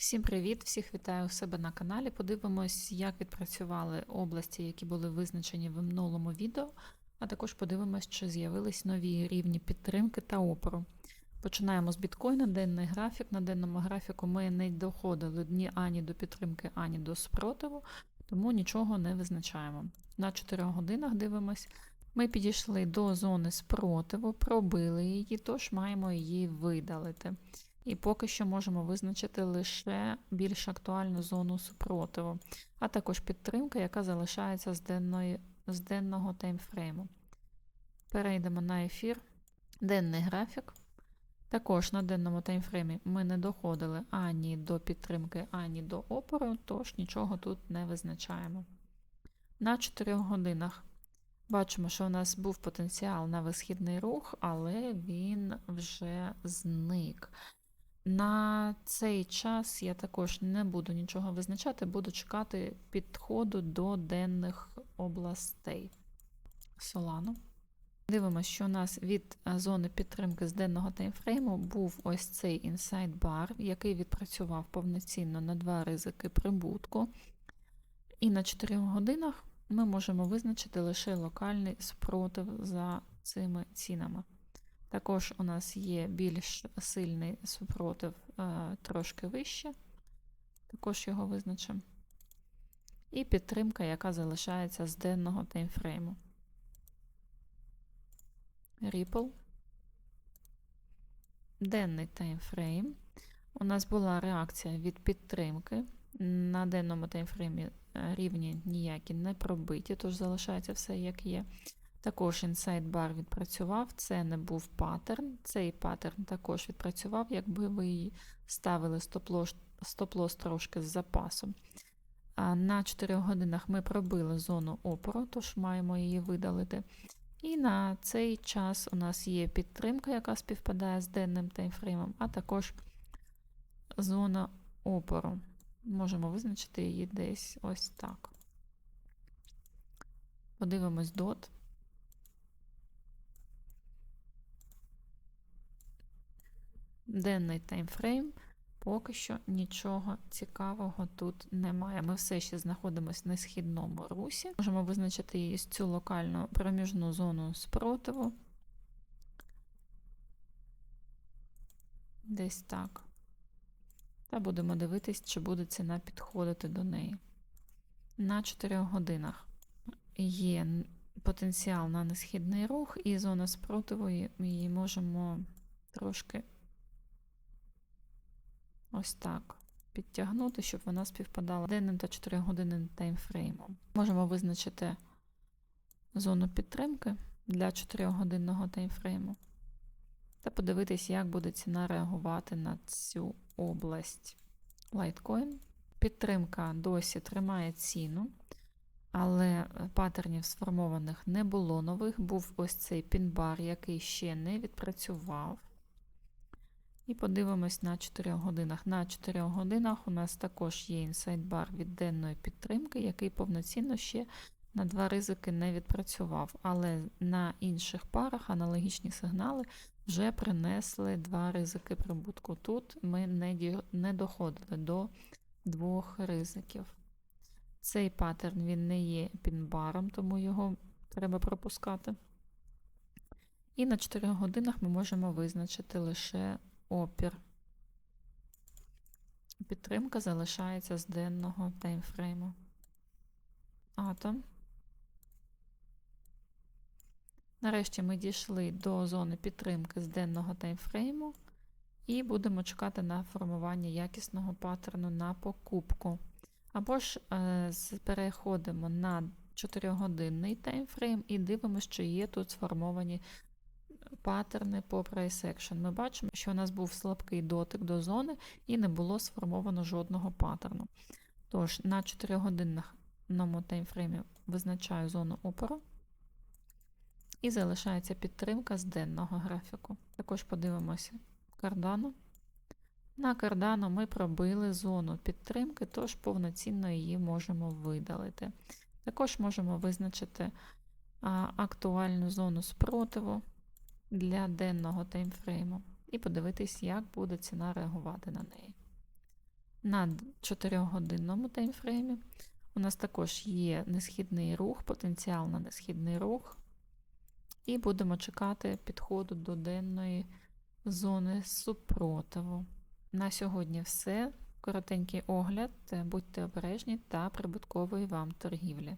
Всім привіт! Всіх вітаю у себе на каналі. Подивимось, як відпрацювали області, які були визначені в минулому відео, а також подивимось, чи з'явились нові рівні підтримки та опору. Починаємо з біткоїна, денний графік. На денному графіку ми не доходили ні ані до підтримки, ані до спротиву, тому нічого не визначаємо. На 4 годинах дивимось. Ми підійшли до зони спротиву, пробили її, тож маємо її видалити. І поки що можемо визначити лише більш актуальну зону супротиву, а також підтримка, яка залишається з, денної, з денного таймфрейму. Перейдемо на ефір, денний графік. Також на денному таймфреймі ми не доходили ані до підтримки, ані до опору, тож нічого тут не визначаємо. На 4 годинах бачимо, що у нас був потенціал на висхідний рух, але він вже зник. На цей час я також не буду нічого визначати, буду чекати підходу до денних областей. Solano. Дивимося, що у нас від зони підтримки з денного таймфрейму був ось цей bar, який відпрацював повноцінно на два ризики прибутку. І на 4 годинах ми можемо визначити лише локальний спротив за цими цінами. Також у нас є більш сильний супротив е, трошки вище, також його визначимо. І підтримка, яка залишається з денного таймфрейму. Ripple. Денний таймфрейм. У нас була реакція від підтримки. На денному таймфреймі е, рівні ніякі не пробиті, тож залишається все як є. Також Inside Bar відпрацював, це не був паттерн. Цей паттерн також відпрацював, якби ви ставили стоп-лос стоп трошки з запасом. А На 4 годинах ми пробили зону опору, тож маємо її видалити. І на цей час у нас є підтримка, яка співпадає з денним таймфреймом, а також зона опору. Можемо визначити її десь ось так. Подивимось DOT. Денний таймфрейм. Поки що нічого цікавого тут немає. Ми все ще знаходимося на східному русі. Можемо визначити її з цю локальну проміжну зону спротиву. Десь так. Та будемо дивитись, чи буде ціна підходити до неї. На 4 годинах є потенціал на несхідний рух, і зона спротиву її можемо трошки ось так підтягнути, щоб вона співпадала денним та 4 годинним таймфреймом. Можемо визначити зону підтримки для 4-годинного таймфрейму та подивитись, як буде ціна реагувати на цю область. Litecoin. Підтримка досі тримає ціну, але паттернів сформованих не було нових. Був ось цей пінбар, який ще не відпрацював. І подивимось на 4 годинах. На 4 годинах у нас також є інсайдбар від денної підтримки, який повноцінно ще на два ризики не відпрацював. Але на інших парах аналогічні сигнали вже принесли два ризики прибутку. Тут ми не доходили до двох ризиків. Цей паттерн він не є пінбаром, тому його треба пропускати. І на 4 годинах ми можемо визначити лише опір. Підтримка залишається з денного таймфрейму. Атом. Нарешті ми дійшли до зони підтримки з денного таймфрейму і будемо чекати на формування якісного паттерну на покупку. Або ж е, переходимо на 4-годинний таймфрейм і дивимося, чи є тут сформовані паттерни по price action. Ми бачимо, що у нас був слабкий дотик до зони і не було сформовано жодного паттерну. Тож, на 4 годинному таймфреймі визначаю зону опору. І залишається підтримка з денного графіку. Також подивимося кардану. На кардану ми пробили зону підтримки, тож повноцінно її можемо видалити. Також можемо визначити актуальну зону спротиву для денного таймфрейму і подивитись, як буде ціна реагувати на неї. на 4-годинному таймфреймі. У нас також є несхідний рух, потенціал на несхідний рух. І будемо чекати підходу до денної зони супротиву. На сьогодні все. Коротенький огляд. Будьте обережні та прибуткової вам торгівлі.